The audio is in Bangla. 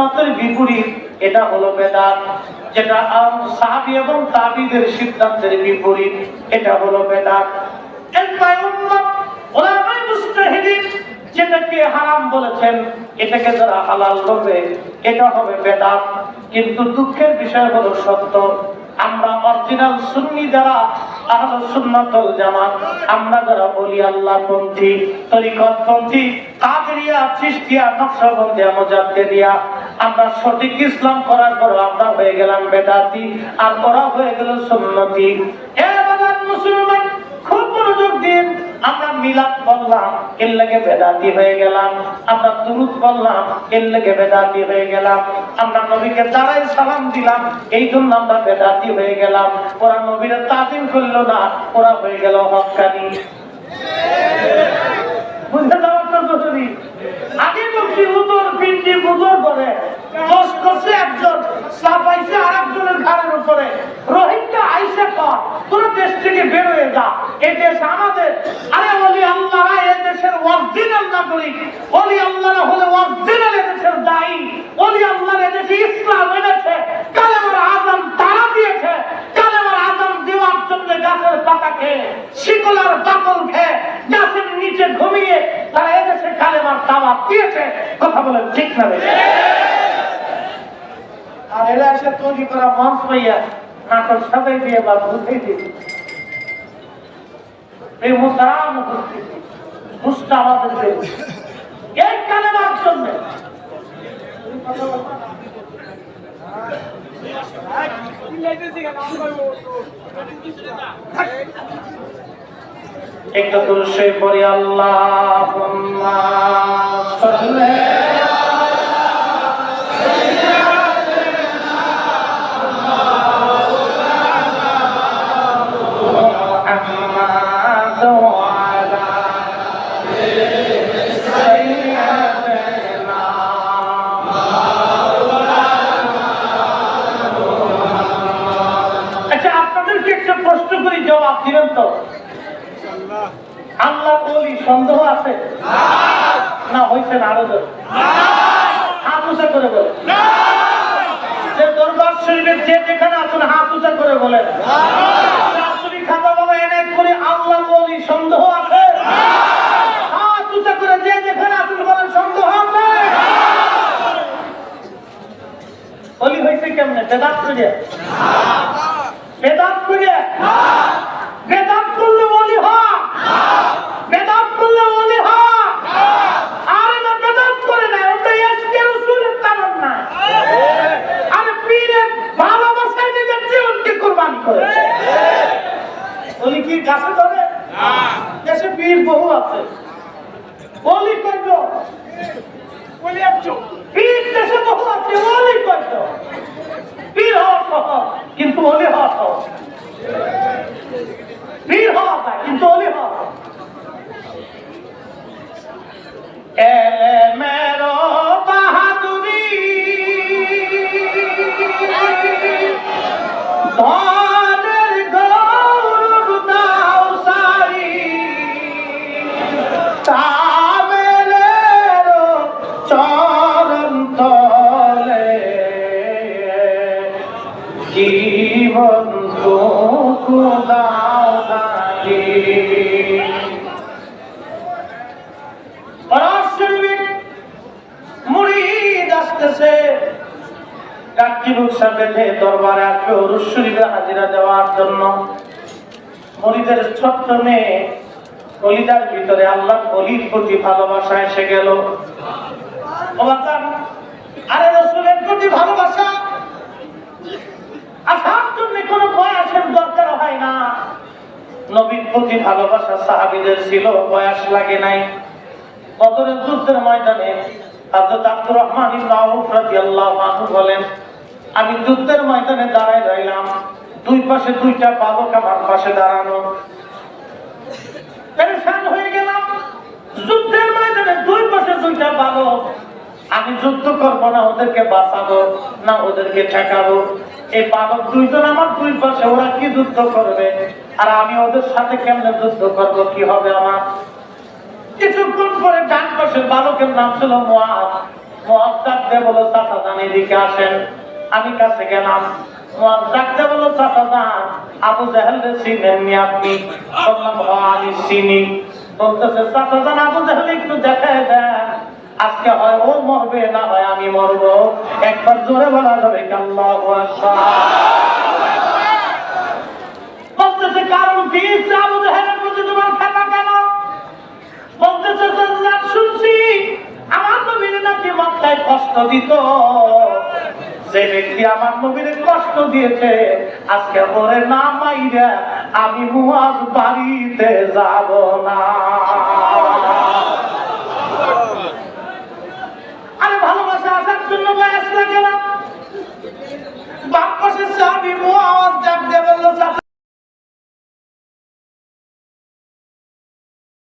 সুন্নাতের বিপরীত, এটা হলো বেদাত, যেটা সাহাবী এবং তাবিদের সিদ্ধান্তের বিপরীত, এটা হলো বেদাত। যেটাকে হারাম বলেছেন, এটাকে যারা হালাল করবে এটা হবে বেদাত। কিন্তু দুঃখের বিষয় হলো সত্য, আমরা অরিজিনাল সুন্নি যারা, আহলে সুন্নাত ওয়াল জামাত, আমরা যারা বলি আল্লাহ পন্থী তরিকত পন্থী কাদরিয়া আমরা সঠিক ইসলাম করার পর আমরা হয়ে গেলাম বেদাতি, আর ওরা হয়ে গেল বাজার মুসলমান খুব মনোযোগ দিন আমরা মিলাদ বললাম, এর লেগে বেদাতি হয়ে গেলাম। আমরা এর বেদাতি হয়ে গেলাম। আমরা নবীকে সালাম দিলাম, এই জন্য আমরা বেদাতি হয়ে গেলাম। ওরা নবীরা তাজিম না, ওরা হয়ে গেল হকানি। তোর দেশ থেকে বের হয়ে যা। এই দেশ আমাদের। আরে বলি আল্লাহরা এই দেশের অরিজিনাল নাগরিক। বলি আল্লাহরা হলে অরিজিনাল দেশের দায়ী। বলি আল্লাহর দেশে ইসলাম এনেছে। কালেমার আজম তারা দিয়েছে। কালেমার আজম দেওয়ার জন্য গাছের পাতা খেয়ে শিকলার বাকল খেয়ে গাছের নিচে ঘুমিয়ে তারা এদেশে কালেমার দাওয়াত দিয়েছে। কথা বলেন ঠিক না আর এরা এসে তৈরি করা মঞ্চ পাইয়া নাটক সাজাই দিয়ে বা বুঝেই দিয়ে এই মুসারাম উপস্থিতি দেব। এই কালেমার জন্য। একটু পড়ি আল্লাহ আল্লাহ বলি, সন্দেহ আছে? না হয়েছে না আরও? হাত উঁচা করে বলে। যে দরবার শরীফের যে যেখানে আছেন, হাত উঁচা করে বলেন খাতা বাবা এনে করে আল্লাহ বলি, সন্দেহ আছে? হাত উঁচা করে যে যেখানে আছেন বলেন, সন্দেহ আছে? বলি হয়েছে কেমনে? বেদাত করে বেদাত করে বেদাত করলে বলি হয় বেদাত করলে বলি হয় আরে না বেদাত করে না ওটা এসকে রসুলের তামার না আরে পীরের ভালোবাসায় নিজের জীবনকে কোরবানি করেছে বলি কি গাছে ধরে দেশে পীর বহু আছে। বলি কইব বলি একজন পীর দেশে বহু আছে, বলি কইব পীর হওয়া সহজ, কিন্তু অলি হওয়া সহজ। হওয়া কিন্তু অলি হওয়া দরবারে আসবে অরুষ হাজিরা দেওয়ার জন্য মরিদের ছোট্ট মেয়ে কলিদার ভিতরে আল্লাহ অলির প্রতি ভালোবাসা এসে গেল ও বাতান, আরে রসুলের প্রতি ভালোবাসা আসার জন্য কোনো বয়সের দরকার হয় না নবীর প্রতি ভালোবাসা সাহাবিদের ছিল, বয়স লাগে নাই। বদরের যুদ্ধের ময়দানে হযরত আব্দুর রহমান ইবনে আউফ রাদিয়াল্লাহু আনহু বলেন, আমি যুদ্ধের ময়দানে দাঁড়ায় রইলাম। দুই পাশে দুইটা বালক আমার পাশে দাঁড়ানো। হয়ে গেলাম। যুদ্ধের ময়দানে দুই পাশে দুইটা বালক আমি যুদ্ধ করব না, ওদেরকে বাঁচাবো, না ওদেরকে ঠেকাবো। এই বালক দুইজন আমার দুই পাশে, ওরা কি যুদ্ধ করবে? আর আমি ওদের সাথে কেমনে যুদ্ধ করব কি হবে আমার? কিছুক্ষণ পরে ডান পাশের বালকের নাম ছিল মোয়াজ মুয়াজ ডাকতে বলো চাচা যান এদিকে আসেন। আমি কাছে গেলাম। মুয়াজ ডাকতে বলো চাচা যান আবু জাহেল চিনেননি আপনি বললাম "হ, আমি চিনি। বলতেছে একটু আজকে হয় ও মরবে না হয় আমি মরবো। একবার জোরে বলা যাবে কি আল্লাহু আকবার? বলতেছে, কারণ কি আবু জাহেলের প্রতি তোমার খেপা কেন? বলতেছে শুনছি, আমার নবীর নাকি মাথায় কষ্ট দিত। যে ব্যক্তি আমার নবীর কষ্ট দিয়েছে, আজকে পরে না মাইরা, আমি মুয়াজ বাড়িতে যাব না।